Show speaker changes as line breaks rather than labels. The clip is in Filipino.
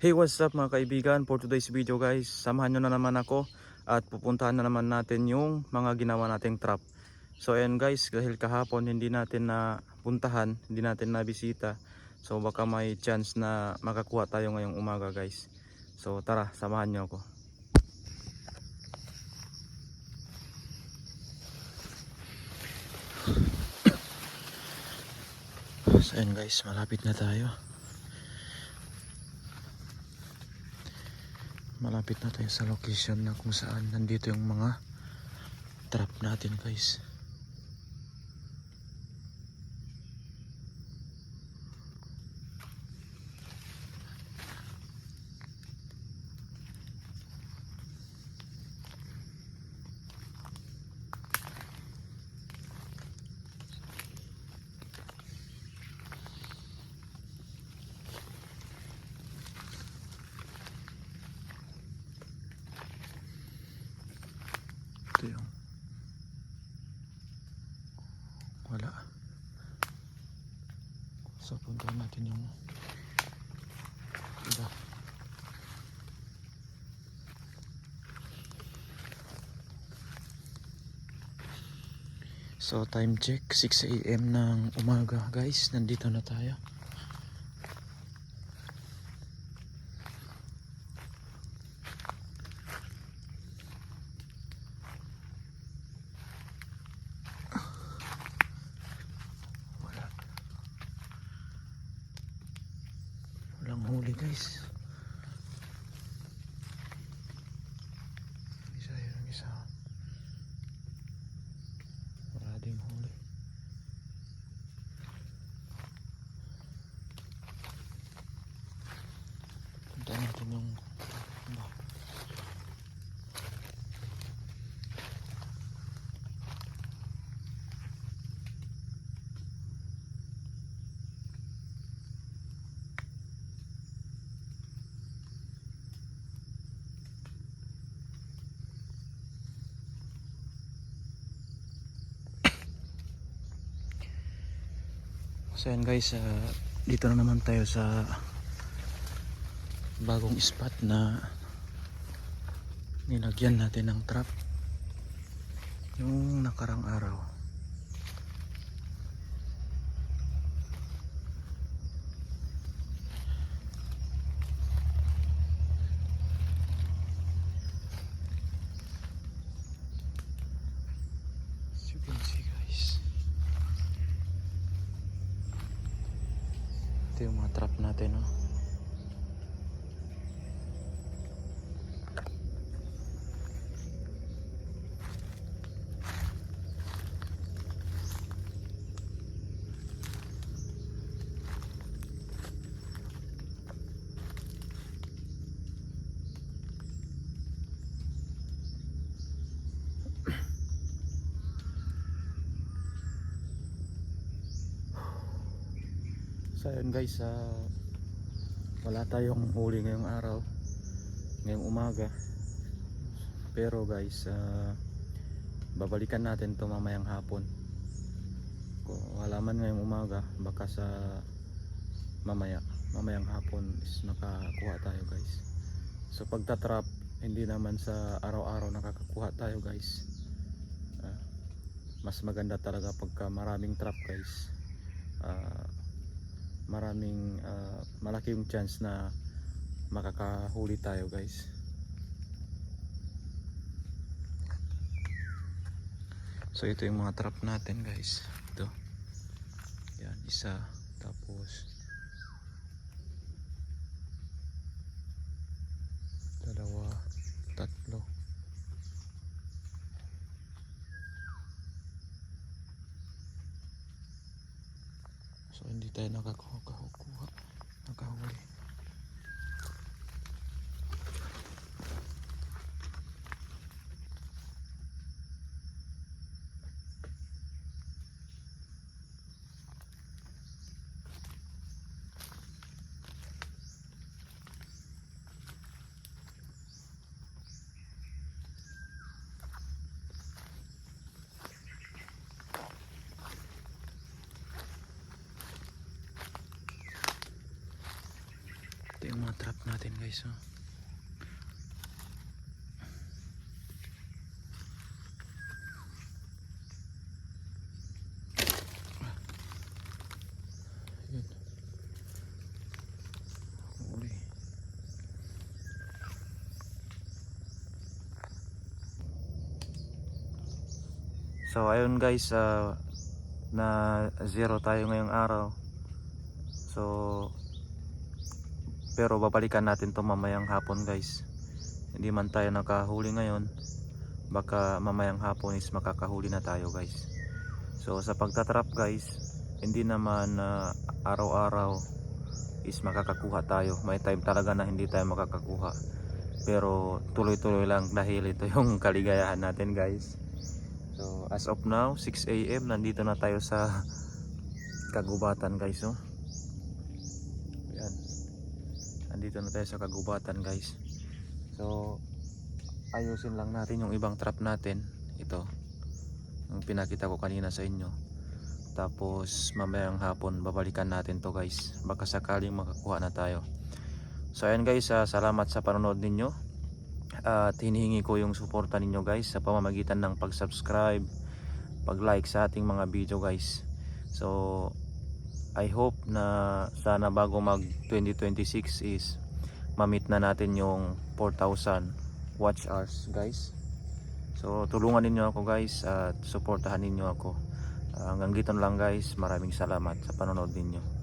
Hey what's up mga kaibigan? For today's video guys Samahan nyo na naman ako at pupuntahan na naman natin yung mga ginawa nating trap. So ayan guys dahil kahapon hindi natin na puntahan Hindi natin na bisita. So baka may chance na makakuha tayo ngayong umaga guys. So tara samahan nyo ako. So ayan guys malapit na tayo malapit na tayo sa location na kung saan nandito yung mga trap natin guys ito yung wala. So puntahan natin yung iba. So time check. 6am ng umaga. Guys nandito na tayo guys So yan guys, ah, dito na naman tayo sa bagong spot na nilagyan natin ng trap yung nakarang araw. As you can see guys. Ito yung mga trap natin, no? So ayun guys, ah, wala tayong huli ngayong araw, ngayong umaga. Pero guys, ah, babalikan natin to mamayang hapon. Wala man ngayong umaga, baka sa mamaya, mamayang hapon is nakakuha tayo guys. So pagtatrap, hindi naman sa araw-araw nakakakuha tayo guys. Ah, mas maganda talaga pagka maraming trap guys. Ah, maraming ah, malaki yung chance na makakahuli tayo guys. So ito yung mga trap natin guys. Ito. Yan isa. Tapos So hindi tayo nakakuha nakahuli. Trap natin guys oh. So ayun guys, ah, na zero tayo ngayong araw. So pero babalikan natin to mamayang hapon guys. Hindi man tayo nakahuli ngayon, baka mamayang hapon is makakahuli na tayo guys. So sa pagtatrap guys, hindi naman na araw-araw is makakakuha tayo. May time talaga na hindi tayo makakakuha. Pero tuloy-tuloy lang dahil ito yung kaligayahan natin guys. So as of now, 6 AM nandito na tayo sa kagubatan guys oh. Yan. Nandito na tayo sa kagubatan guys. So ayusin lang natin yung ibang trap natin. Ito. Yung pinakita ko kanina sa inyo. Tapos mamayang hapon babalikan natin to guys. Baka sakaling makakuha na tayo. So ayan guys, ah, salamat sa panonood ninyo. At hinihingi ko yung suporta ninyo guys sa pamamagitan ng pag-subscribe, pag-like sa ating mga video guys. So I hope na sana bago mag 2026 is ma-meet na natin yung 4,000 watch hours guys. So tulungan ninyo ako guys at suportahan ninyo ako. Ah, hanggang dito lang guys. Maraming salamat sa panonood ninyo.